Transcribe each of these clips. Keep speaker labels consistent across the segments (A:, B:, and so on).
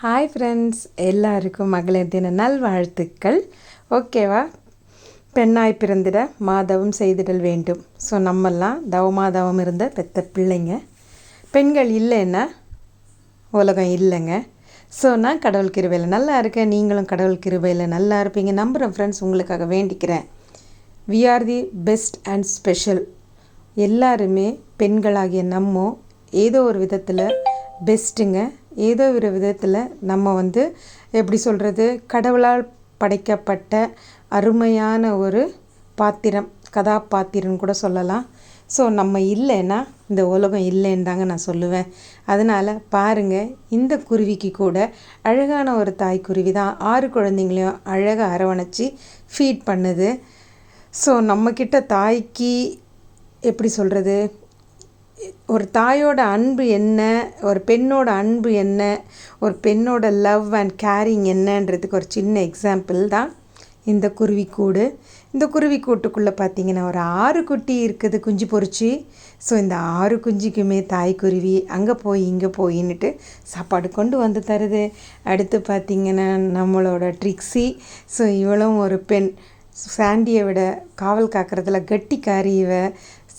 A: Hi friends எல்லாருக்கும் மகளிர் தின நல்வாழ்த்துக்கள். ஓகேவா? பெண்ணாய் பிறந்திட மாதவம் செய்திடல் வேண்டும். ஸோ நம்மெல்லாம் தவமாதவம் இருந்த பெத்த பிள்ளைங்க. பெண்கள் இல்லைன்னா உலகம் இல்லைங்க. ஸோ நான் கடவுள் கிருபையில் நல்லா இருக்கேன். நீங்களும் கடவுள் கிருபையில் நல்லா இருப்பீங்க. நம்புகிறேன் ஃப்ரெண்ட்ஸ் உங்களுக்காக வேண்டிக்கிறேன். We are the best and special எல்லாருமே பெண்களாகிய நம்ம ஏதோ ஒரு விதத்தில் பெஸ்ட்டுங்க ஏதோ ஒரு விதத்தில் நம்ம வந்து எப்படி சொல்கிறது கடவுளால் படைக்கப்பட்ட அருமையான ஒரு பாத்திரம் கதாபாத்திரம்னு கூட சொல்லலாம். ஸோ நம்ம இல்லைன்னா இந்த உலகம் இல்லைன்னு தாங்க நான் சொல்லுவேன். அதனால் பாருங்கள் இந்த குருவிக்கு கூட அழகான ஒரு தாய் குருவி தான். ஆறு குழந்தைங்களையும் அழகாக அரவணைச்சி ஃபீட் பண்ணுது. ஸோ நம்மக்கிட்ட தாய்க்கு எப்படி சொல்கிறது ஒரு தாயோட அன்பு என்ன? ஒரு பெண்ணோட அன்பு என்ன? ஒரு பெண்ணோட லவ் அண்ட் கேரிங் என்னன்றதுக்கு ஒரு சின்ன எக்ஸாம்பிள் தான் இந்த குருவிக்கூடு. இந்த குருவிக்கூட்டுக்குள்ளே பார்த்தீங்கன்னா ஒரு ஆறு குட்டி இருக்குது குஞ்சு பொறிச்சு. ஸோ இந்த ஆறு குஞ்சுக்குமே தாய் குருவி அங்கே போய் இங்கே போயின்னுட்டு சாப்பாடு கொண்டு வந்து தருது. அடுத்து பார்த்திங்கன்னா நம்மளோட ட்ரிக்ஸி. ஸோ இவளும் ஒரு பெண். சாண்டியை விட காவல் காக்கிறதுல கட்டிக்காரி இவ.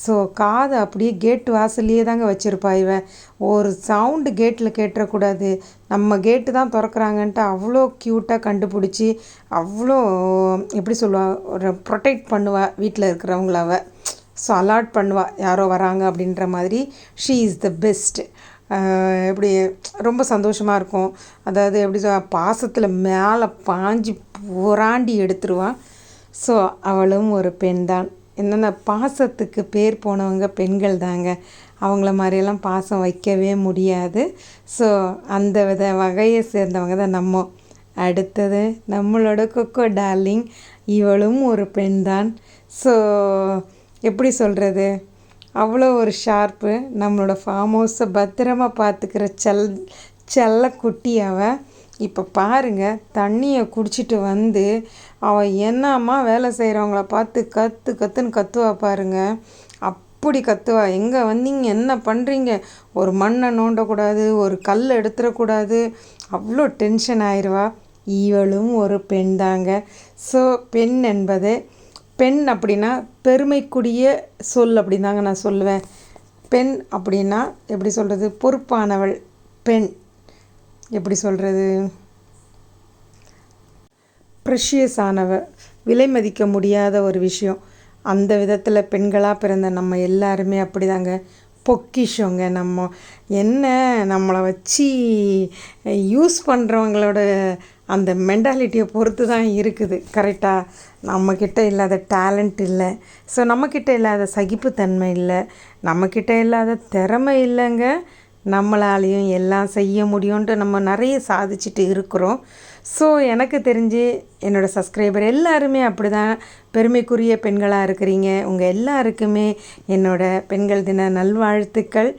A: ஸோ காதை அப்படியே கேட்டு வாசல்லையே தாங்க வச்சுருப்பா இவன். ஒரு சவுண்டு கேட்டில் கேட்டுறக்கூடாது. நம்ம கேட்டு தான் திறக்கிறாங்கன்ட்டு அவ்வளோ க்யூட்டாக கண்டுபிடிச்சி அவ்வளோ எப்படி சொல்லுவாள் ஒரு ப்ரொடெக்ட் பண்ணுவாள் வீட்டில் இருக்கிறவங்களாவ ஸோ அலாட் பண்ணுவாள் யாரோ வராங்க அப்படின்ற மாதிரி. ஷீ இஸ் த பெஸ்ட்டு எப்படி ரொம்ப சந்தோஷமாக இருக்கும். அதாவது எப்படி சொல் பாசத்தில் மேலே பாஞ்சி புராண்டி எடுத்துருவான் ஸோ அவளும் ஒரு பெண் தான். என்னென்ன பாசத்துக்கு பேர் போனவங்க பெண்கள் தாங்க. அவங்கள மாதிரியெல்லாம் பாசம் வைக்கவே முடியாது. ஸோ அந்த வித வகையை சேர்ந்தவங்க தான் நம்ம. அடுத்தது நம்மளோட கொக்கோ டார்லிங் இவளும் ஒரு பெண் தான். ஸோ எப்படி சொல்கிறது அவ்வளோ ஒரு ஷார்ப்பு. நம்மளோட ஃபார்ம் ஹவுஸை பத்திரமா பார்த்துக்கிற செல் செல்ல குட்டி அவள் இப்போ பாருங்கள் தண்ணியை குடிச்சிட்டு வந்து அவள் என்னம்மா வேலை செய்கிறவங்கள பார்த்து கற்று கற்றுன்னு கத்துவா பாருங்க. அப்படி கத்துவா. எங்கே வந்தீங்க? என்ன பண்ணுறீங்க ஒரு மண்ணை நோண்டக்கூடாது ஒரு கல் எடுத்துடக்கூடாது அவ்வளோ டென்ஷன் ஆயிடுவா இவளும் ஒரு பெண் தாங்க. ஸோ பெண் என்பது பெண் அப்படின்னா பெருமைக்குரிய சொல் அப்படின்னு தாங்க நான் சொல்லுவேன். பெண் அப்படின்னா எப்படி சொல்கிறது பொறுப்பானவள் பெண். எப்படி சொல்கிறது ப்ரெஷியஸ் ஆனவ விலை மதிக்க முடியாத ஒரு விஷயம். அந்த விதத்தில் பெண்களாக பிறந்த நம்ம எல்லாருமே அப்படி தாங்க பொக்கிஷோங்க நம்ம. என்ன நம்மளை வச்சு யூஸ் பண்ணுறவங்களோட அந்த மென்டாலிட்டியை பொறுத்து தான் இருக்குது கரெக்டாக நம்மக்கிட்ட இல்லாத டேலண்ட் இல்லை. ஸோ நம்மக்கிட்ட இல்லாத சகிப்புத்தன்மை இல்லை. நம்மக்கிட்ட இல்லாத திறமை இல்லைங்க. நம்மளாலையும் எல்லாம் செய்ய முடியும்ன்ட்டு நம்ம நிறைய சாதிச்சுட்டு இருக்கிறோம். ஸோ எனக்கு தெரிஞ்சு என்னோடய சப்ஸ்கிரைபர் எல்லாருமே அப்படி தான் பெருமைக்குரிய பெண்களாக இருக்கிறீங்க. உங்கள் எல்லாருக்குமே என்னோடய பெண்கள் தின நல்வாழ்த்துக்கள்.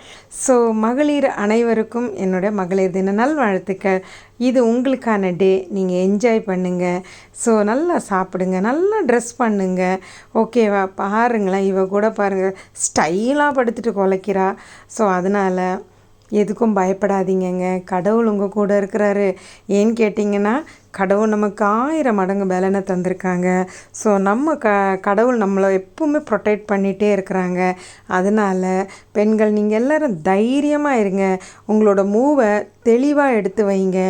A: ஸோ மகளிர் அனைவருக்கும் என்னோடய மகளிர் தின நல்வாழ்த்துக்கள். இது உங்களுக்கான டே நீங்கள் என்ஜாய் பண்ணுங்கள் ஸோ நல்லா சாப்பிடுங்க. நல்லா ட்ரெஸ் பண்ணுங்கள் ஓகேவா பாருங்களேன். இவ கூட பாருங்கள் ஸ்டைலாக படுத்துட்டு குலைக்கிறா. ஸோ அதனால் எதுக்கும் பயப்படாதீங்கங்க. கடவுள் உங்கள் கூட இருக்கிறாரு. ஏன்னு கேட்டிங்கன்னா கடவுள் நமக்கு ஆயிரம் மடங்கு பலனை தந்திருக்காங்க. ஸோ நம்ம க கடவுள் நம்மளை எப்பவுமே ப்ரொடெக்ட் பண்ணிகிட்டே இருக்கிறாங்க. அதனால் பெண்கள் நீங்கள் எல்லோரும் தைரியமாக இருங்க. உங்களோட மூவை தெளிவாக எடுத்து வைங்க.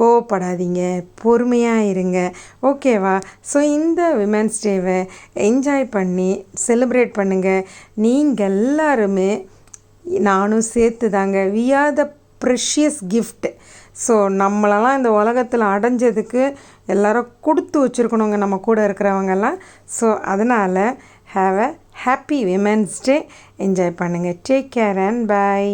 A: கோவப்படாதீங்க. பொறுமையாக இருங்க. ஓகேவா ஸோ இந்த விமென்ஸ் டேவை என்ஜாய் பண்ணி செலிப்ரேட் பண்ணுங்கள் நீங்கள் எல்லாருமே நானும் சேர்த்து தாங்க we are the precious gift so நம்மளெல்லாம் இந்த உலகத்தில் அடைஞ்சதுக்கு எல்லாரும் கொடுத்து வச்சுருக்கணுங்க நம்ம கூட இருக்கிறவங்கெல்லாம். ஸோ அதனால் have a happy women's day enjoy பண்ணுங்கள் டேக் கேர் அண்ட் பாய்